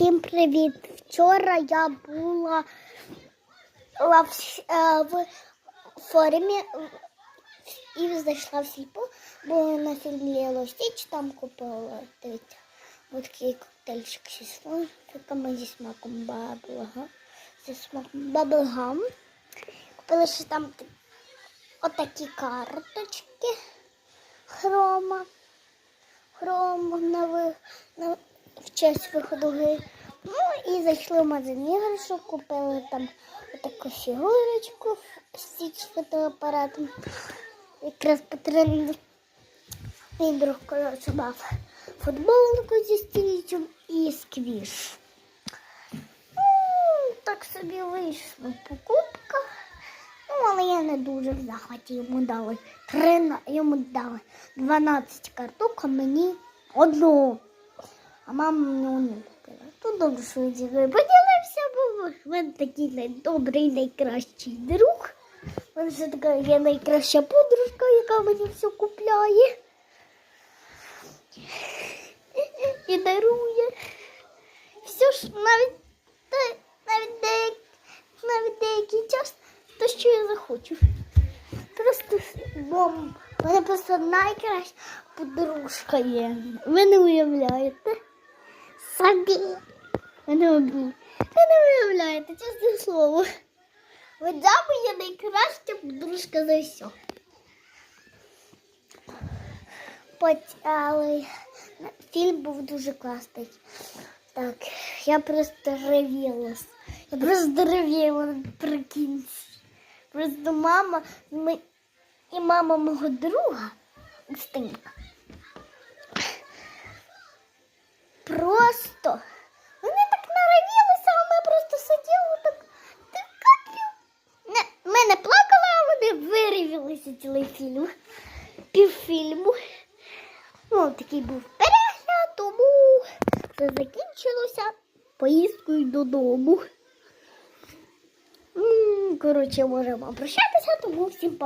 Всім привіт! Вчора я була в, е, в форумі і зайшла в сільпо, бо на філії Лостіч там купила дивіться, такий коктейльчик зі смаками, зі смаком баблгам. Зі смаком баблгам. Купила ще там отакі карточки хрома. Хром на, на в честь виходу гри. Ну і зайшли в магазин іграшок, купили там таку фігурочку стіч з фотоапаратом. Якраз по тренду. Мій друг коротше мав футболку зі стічем і сквіш. Ну, так собі вийшла покупка. Ну, але я не дуже в захваті йому дали. Три, йому дали 12 карток, а мені одну. А мама одну купила. Тут добре, що зі мною поділився, бо в мене такий найдобрий, найкращий друг. Мене ще така є найкраща подружка, яка мені все купляє. І дарує. Все ж навіть, навіть, деяк, навіть деякий час, то що я захочу. Просто бом. У мене просто найкраща подружка є. Ви не уявляєте? Собі. Ви не, обі- ви не уявляєте, чесне слово. Ви моя найкраща подружка за все. Але фільм був дуже класний. Так, я просто ревілась. Я просто ревіла прикиньте. Просто мама ми, і мама мого друга Стинка. Вирівілися цілий фільм. Півфільму. Ну, такий був перегляд, тому це закінчилося поїздкою додому. Коротше, можемо прощатися, тому всім па.